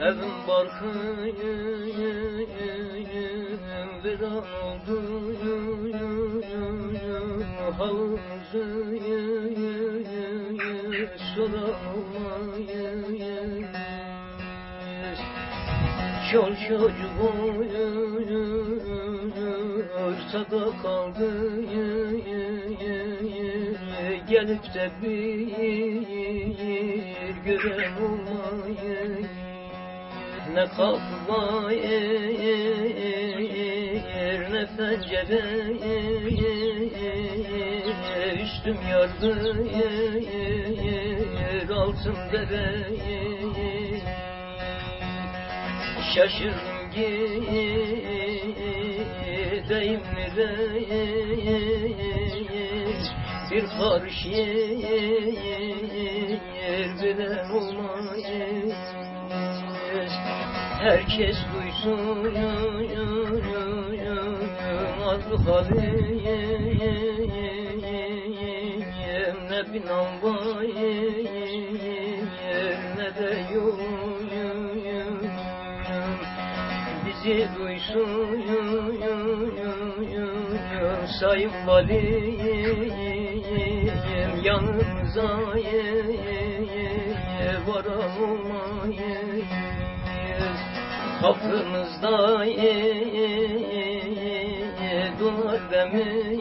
Evim barkım bir an oldu Havuzu soramayız Çol çocuk ortada kaldı Gelip de bir gören olmayı Ne kapı var ne pencere Üstüm yardı altım dere Şaşırdım gideyim nereye Bir karış yer bilen olmayız Herkes duysun adlı haliyim Ne binan var ne de yolum bizi duysun sayın valiyim yanımıza varamayız kapımızda duvar demir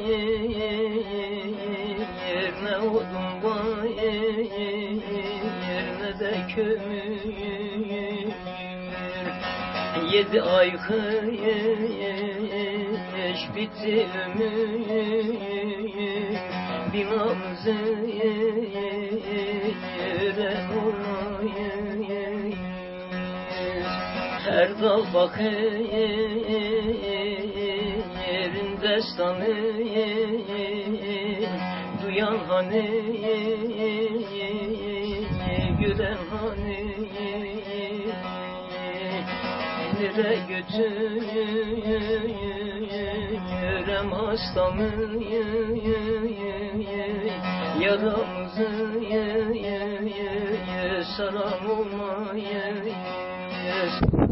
ne odun var ne de kömür Yedi ay kış bitti ömür Binamızı Her dal bakın destanı Duyan hani gören hani Nereye götürürüm hastamı Yaramızı saran olmayız Oradan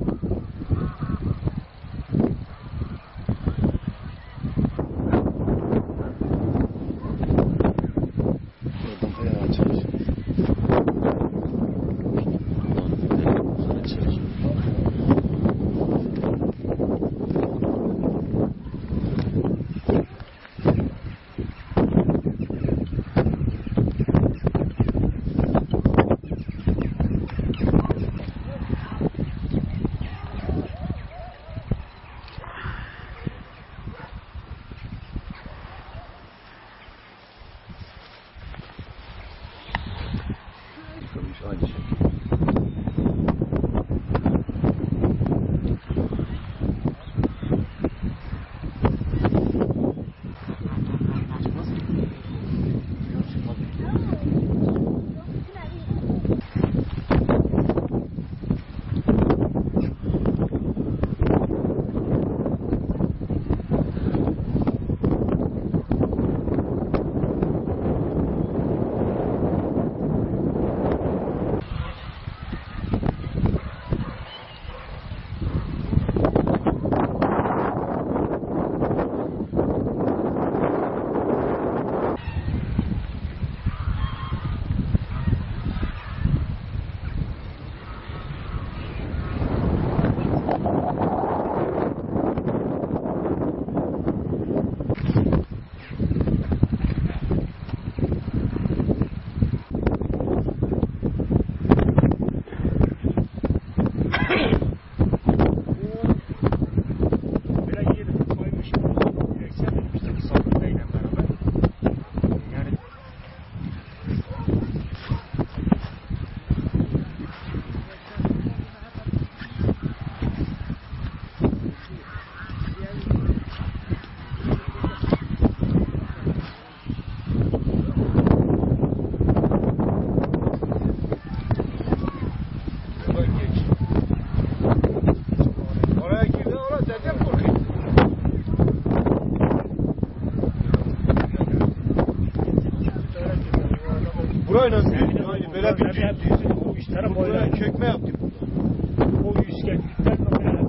Tabii hep yüzünü bu işlere boylayın. Çökme yaptı burada. O yüzgeçlikten böyle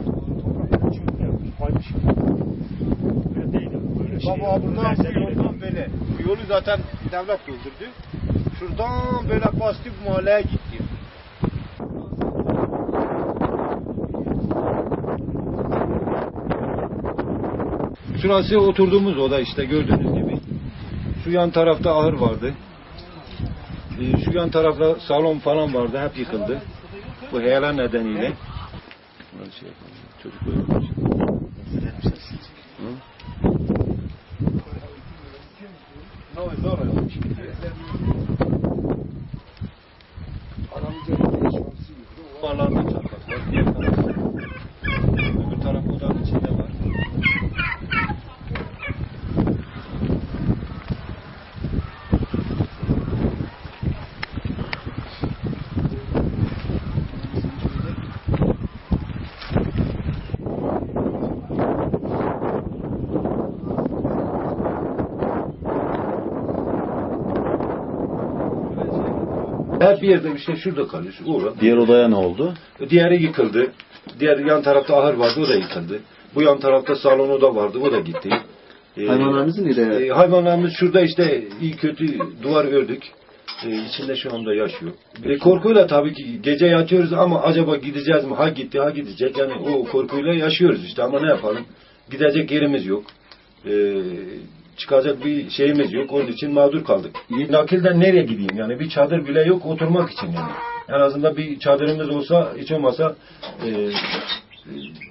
toprakları çökme yapmış. Haydi şimdi. Böyle değil. Böyle şey. Baba buradan bu yoldan böyle. Bu yolu zaten devlet doldurdu. Şuradan böyle bastı bu mahalleye gitti. Şurası oturduğumuz oda işte gördüğünüz gibi. Şu yan tarafta ahır vardı. Ee, Şu yan tarafta salon falan vardı. Hep yıkıldı. Bu heyelan nedeniyle. Şey. Çocuk uyumuş. Hı? Duvarlarda çatlak var. Diğer tarafta. Öbür taraf odanın içinde var. Hep bir yerde işte şurada kalıyor. Şu uğra. Diğer odaya ne oldu? Diğeri yıkıldı. Diğer yan tarafta ahır vardı o da yıkıldı. Bu yan tarafta salon oda vardı o da gitti. Ee, Hayvanlarınızı nereye? e, hayvanlarımız şurada işte iyi kötü duvar ördük. Ee, içinde şu anda yaşıyor. E, korkuyla tabii ki gece yatıyoruz ama acaba gideceğiz mi? Ha gitti ha gidecek. Yani o korkuyla yaşıyoruz işte ama ne yapalım? Gidecek yerimiz yok. Ee, çıkacak bir şeyimiz yok. Onun için mağdur kaldık. Nakilden nereye gideyim? Yani bir çadır bile yok oturmak için yani. En azından bir çadırımız olsa hiç olmasa e,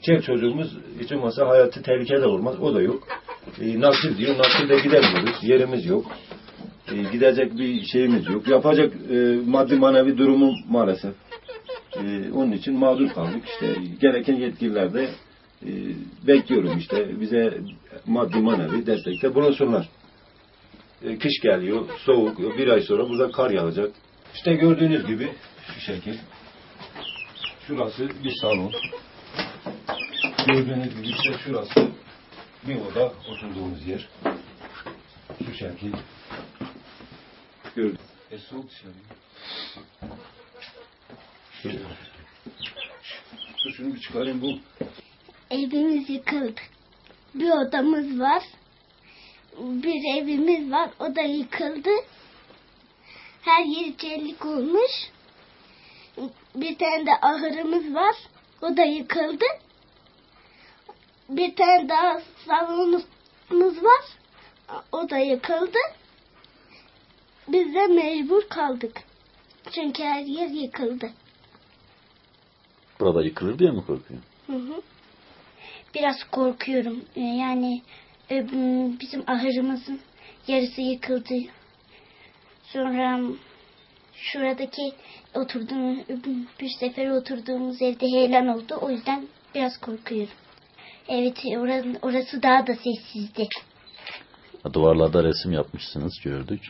çek çocuğumuz hiç olmasa hayatı tehlikede olmaz. O da yok. E, nakil diyor. Nakilde gidemiyoruz. Yerimiz yok. E, gidecek bir şeyimiz yok. Yapacak e, maddi manevi durumu maalesef. E, onun için mağdur kaldık. İşte gereken yetkililer de e, bekliyorum işte bize maddi manevi destekte bulunsunlar. E, kış geliyor, soğuk, bir ay sonra burada kar yağacak. İşte gördüğünüz gibi şu şekil. Şurası bir salon. Gördüğünüz gibi işte şurası bir oda oturduğumuz yer. Şu şekil. Gördüm. E soğuk dışarı. Şöyle. Dur şunu bir çıkarayım bu. Evimiz yıkıldı. Bir odamız var. Bir evimiz var. O da yıkıldı. Her yeri çelik olmuş. Bir tane de ahırımız var. O da yıkıldı. Bir tane daha salonumuz var. O da yıkıldı. Biz de mecbur kaldık. Çünkü her yer yıkıldı. Burada yıkılır diye mi korkuyor? Biraz korkuyorum. Ee, Yani e, bizim ahırımızın yarısı yıkıldı. Sonra şuradaki oturduğum bir sefer oturduğumuz evde heyelan oldu. O yüzden biraz korkuyorum. Evet orası, orası daha da sessizdi. Duvarlarda resim yapmışsınız gördük.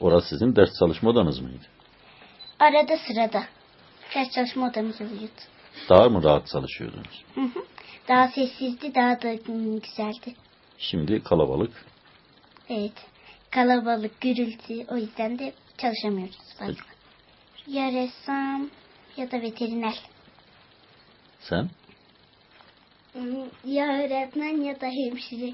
Orası sizin ders çalışma odanız mıydı? Arada sırada ders çalışma odamız oluyordu. Daha mı rahat çalışıyordunuz? Hı hı. Daha sessizdi, daha da güzeldi. Şimdi kalabalık. Evet. Kalabalık, gürültü. O yüzden de çalışamıyoruz fazla. Ya ressam ya da veteriner. Sen? Hmm, Ya öğretmen ya da hemşire.